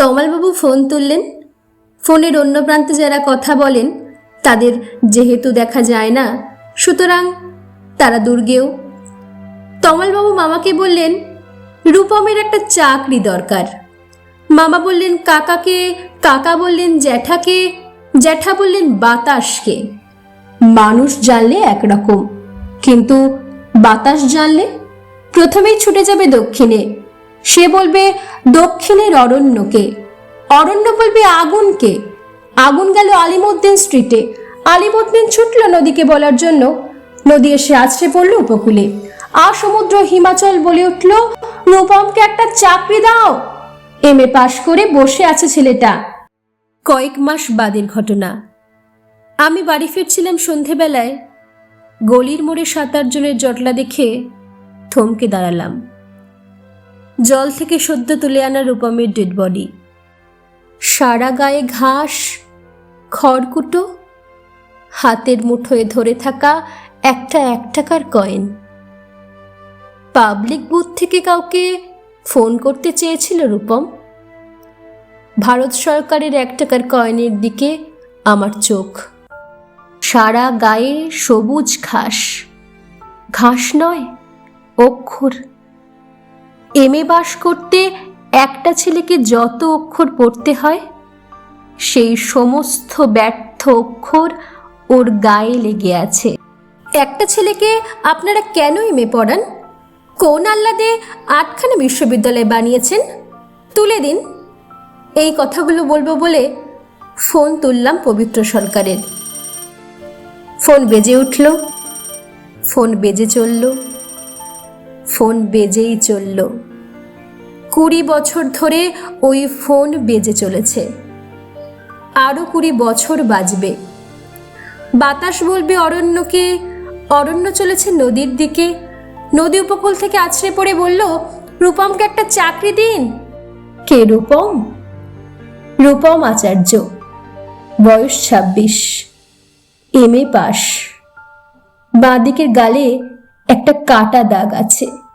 তমালবাবু phone তুললেন। ফোনের অন্য প্রান্তে যারা কথা বলেন, তাদের যেহেতু দেখা যায় না, সুতরাং তারা দুর্গেও। তমালবাবু মামাকে বললেন, রূপমের একটা চাকরি দরকার। মামা বললেন, কাকাকে, কাকা বললেন জ্যাঠাকে, জ্যাঠা বললেন বাতাসকে। মানুষ জানলে একরকম, কিন্তু বাতাস জানলে প্রথমেই ছুটে যাবে দক্ষিণে। সে বলবে, দক্ষিণের অরণ্যকে। অরণ্য বলবে, আগুনকে। আগুন গেল আলিমুদ্দিন স্ট্রিটে আলিমুদ্দিন ছুটল নদীকে বলার জন্য। নদী এসে আছড়ে পড়ল উপকূলে। আর সমুদ্র হিমাচল বলে উঠল, রূপমকে একটা চাকরি দাও। এম এ পাশ করে বসে আছে ছেলেটা। কয়েক মাস বাদের ঘটনা। আমি বাড়ি ফিরছিলাম সন্ধেবেলায়। গলির মোড়ে সাত আট জনের জটলা দেখে থমকে দাঁড়ালাম। জল থেকে সদ্য তুলে আনা রূপমের ডেড বডি। সারা গায়ে ঘাস, খড়কুটো, হাতের মুঠোয় ধরে থাকা একটা এক টাকার কয়েন। পাবলিক বুথ থেকে কাউকে ফোন করতে চেয়েছিল রূপম। ভারত সরকারের এক টাকার কয়েনের দিকে আমার চোখ। সারা গায়ে সবুজ ঘাস। ঘাস নয়, অক্ষর। এম এ বাস করতে একটা ছেলেকে যত অক্ষর পড়তে হয়, সেই সমস্ত ব্যর্থ অক্ষর ওর গায়ে লেগে আছে। একটা ছেলেকে আপনারা কেন এম এ পড়ান? কোন আহ্লাদে আটখানা বিশ্ববিদ্যালয় বানিয়েছেন? তুলে দিন। এই কথাগুলো বলব বলে ফোন তুললাম পবিত্র সরকারের। ফোন বেজে উঠল। ফোন বেজে চলল। ফোন বেজেই চলল। কুড়ি বছর ধরে ওই ফোন বেজে চলেছে। আরও কুড়ি বছর বাজবে। বাতাস বলবে অরণ্যকে, অরণ্য চলেছে নদীর দিকে। নদী উপকূল থেকে আছড়ে পড়ে বলল, রূপমকে একটা চাকরি দিন। কে রূপম? রূপম আচার্য। বয়স ছাব্বিশ। এম এ পাস বাঁ দিকের গালে একটা কাটা দাগ আছে।